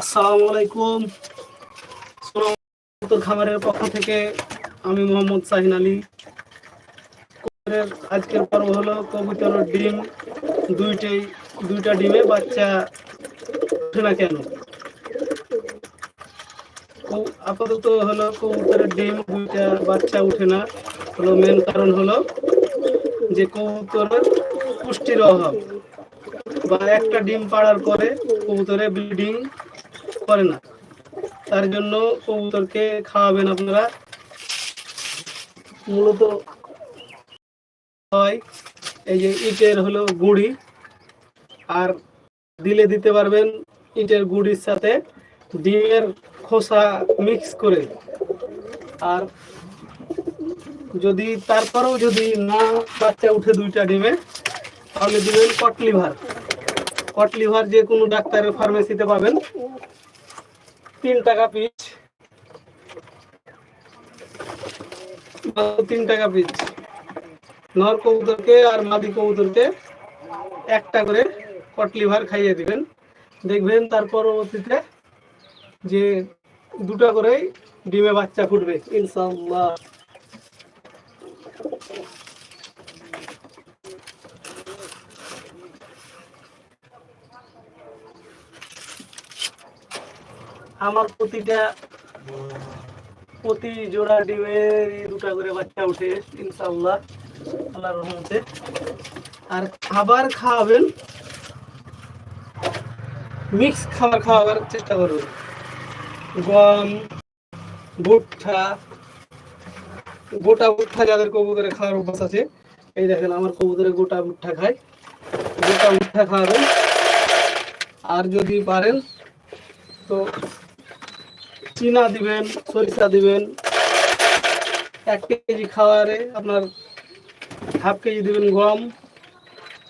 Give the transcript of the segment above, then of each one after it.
আসসালামু আলাইকুম। কবুতর খামারের পক্ষ থেকে আমি মোহাম্মদ শাহিন আলী। আজকের পর্ব হলো কবুতরের ডিম। দুইটাই দুইটা ডিমে বাচ্চা ওঠে না কেন? আপাতত হলো কবুতরের ডিম, দুইটা বাচ্চা উঠে না। হলো মেন কারণ হলো যে কবুতরের পুষ্টির অভাব। বা একটা ডিম পাড়ার পরে কবুতরে ব্লিডিং করে না। তার জন্য কবুতরকে খাওয়াবেন আপনারা। মূলত হয় এই যে ইটের হলো গুড়ি। আর দিলে দিতে পারবেন ইটের গুড়ির সাথে ডিমের খোসা মিক্স করে। আর যদি তারপরেও যদি না বাচ্চা উঠে দুইটা ডিমে, তাহলে দিবেন কটলিভার। কটলিভার যে কোনো ডাক্তারের ফার্মেসিতে পাবেন। তিন টাকা পিস তিন টাকা পিস নর কবুতরকে আর মাদি কবুতরকে একটা করে কটলিভার খাইয়ে দিবেন। দেখবেন তার পরবর্তীতে যে দুটা করেই ডিমে বাচ্চা ফুটবে, ইনশাআল্লাহ। আমার প্রতিটা, প্রতি জোড়া ডিমের দুটা করে বাচ্চা উঠে ইনশাআল্লাহ, আল্লাহর রহমতে। আর খাবার খাওয়াবেন, মিক্স খাবার খাওয়াবার চেষ্টা করবেন গম, ভুট্টা, গোটা ভুট্টা যাদের কবুতরে খাওয়ার অভ্যাস আছে, এই দেখেন আমার কবুতরে গোটা ভুট্টা খায়। গোটা ভুট্টা খাওয়াবেন। আর যদি পারেন, তো চিনা দিবেন, সরিষা দিবেন, এক কেজি খাওয়ারে আপনার হাফ কেজি দিবেন গম,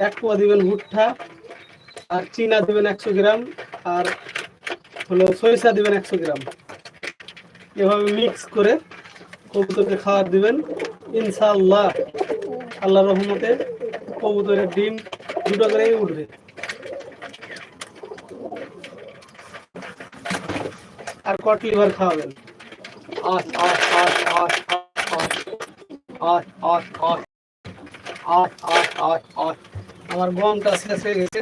এক পোয়া দিবেন ভুট্টা, আর চিনা দিবেন একশো গ্রাম, আর হলো সরিষা দিবেন একশো গ্রাম। এভাবে মিক্স করে কবুতরকে খাবার দিবেন। ইনশাআল্লাহ আল্লাহ রহমতে কবুতরের ডিম দুটো করেই উঠবে। আর কট লিভার খাওয়াবেন আমার গমটা শেষ হয়ে গেছে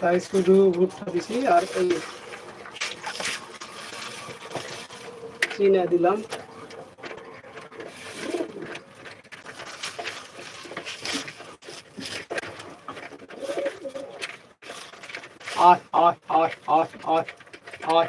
তাই শুধু ভুট্টা দিছি আর এই চিনা দিলাম আট আট আট আট আট আট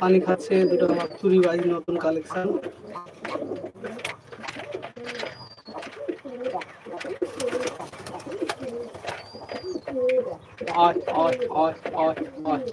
পানি খাচ্ছে দুটো চুরি বাড়ির নতুন কালেকশন আট আট আট আট আট